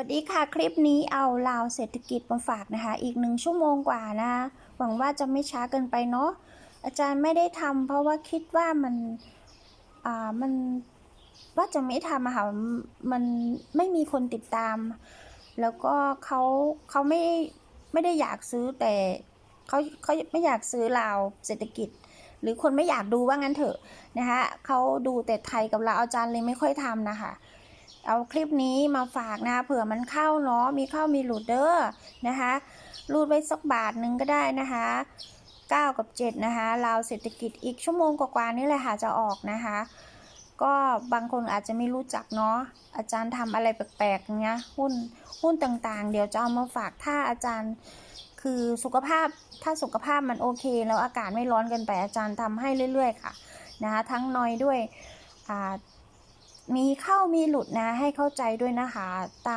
วัสดีค่ะคลิปนี้เอาลาวเศรษฐกิจมาฝากนะคะ อีกหนึ่งชั่วโมงกว่านะ หวังว่าจะไม่ช้าเกินไปเนาะอาจารย์ไม่ได้ทำเพราะว่าคิดว่ามันอ่ามันว่าจะไม่ทำอะค่ะมันไม่มีคนติดตาม แล้วก็เขาเขาไม่ไม่ได้อยากซื้อแต่เขาเขาไม่อยากซื้อลาวเศรษฐกิจ หรือคนไม่อยากดูว่างั้นเถอะนะคะเขาดูแต่ไทยกับลาวอาจารย์เลยไม่ค่อยทำนะคะ เอาคลิปนี้มาฝากนะคะเผื่อมันเข้าเนาะมีเข้ามีหลุดเด้อนะคะรูดไว้สักบาทหนึ่งก็ได้นะคะ9กับ7นะคะลาวเศรษฐกิจอีกชั่วโมงกว่าๆนี่แหละค่ะจะออกนะคะ ก็บางคนอาจจะไม่รู้จักเนาะอาจารย์ทำอะไรแปลกๆเนี้ยหุ้นหุ้นต่างๆ เดี๋ยวจะเอามาฝากถ้าอาจารย์คือสุขภาพถ้าสุขภาพมันโอเค แล้วอากาศไม่ร้อนเกินไปอาจารย์ทำให้เรื่อย ๆ ค่ะนะคะทั้งนอยด้วยอ่า มีเข้ามีหลุดนะให้เข้าใจด้วยนะคะตาม